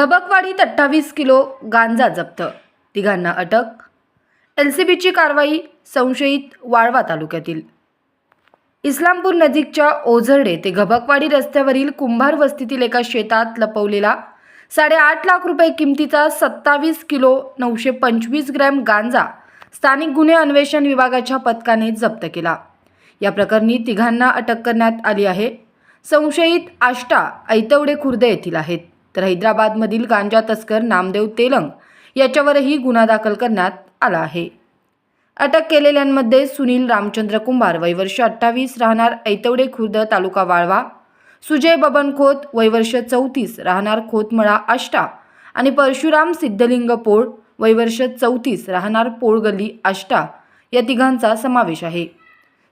धबकवाडीत अठ्ठावीस किलो गांजा जप्त. तिघांना अटक. एल सी बीची कारवाई संशयित वाळवा तालुक्यातील. इस्लामपूर नजीकच्या ओझरडे ते घबकवाडी रस्त्यावरील कुंभार वस्तीतील एका शेतात लपवलेला साडेआठ लाख रुपये किमतीचा सत्तावीस किलो नऊशे पंचवीस ग्रॅम गांजा स्थानिक गुन्हे अन्वेषण विभागाच्या पथकाने जप्त केला. या प्रकरणी तिघांना अटक करण्यात आली आहे. संशयित आष्टा ऐतवडे खुर्द येथील आहेत. तर हैदराबादमधील गांजा तस्कर नामदेव तेलंग याच्यावरही गुन्हा दाखल करण्यात आला आहे. अटक केलेल्यांमध्ये सुनील रामचंद्र कुंभार वयवर्ष अठ्ठावीस राहणार ऐतवडे खुर्द तालुका वाळवा सुजय बबन खोत वयवर्ष चौतीस राहणार खोतमळा आष्टा आणि परशुराम सिद्धलिंग पोळ वयवर्ष चौतीस राहणार पोळगल्ली आष्टा या तिघांचा समावेश आहे.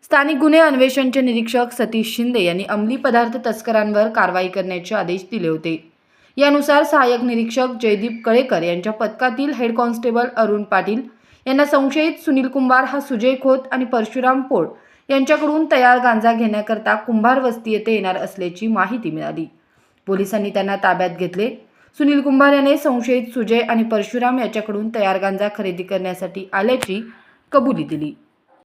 स्थानिक गुन्हे अन्वेषणचे निरीक्षक सतीश शिंदे यांनी अंमली पदार्थ तस्करांवर कारवाई करण्याचे आदेश दिले होते. यानुसार सहाय्यक निरीक्षक जयदीप कळेकर यांच्या पथकातील हेड कॉन्स्टेबल अरुण पाटील यांना संशयित सुनील कुंभार हा सुजय खोत आणि परशुराम पोळ यांच्याकडून तयार गांजा घेण्याकरता कुंभार वस्ती येथे येणार असल्याची माहिती मिळाली. पोलिसांनी त्यांना ताब्यात घेतले. सुनील कुंभार याने संशयित सुजय आणि परशुराम याच्याकडून तयार गांजा खरेदी करण्यासाठी आल्याची कबुली दिली.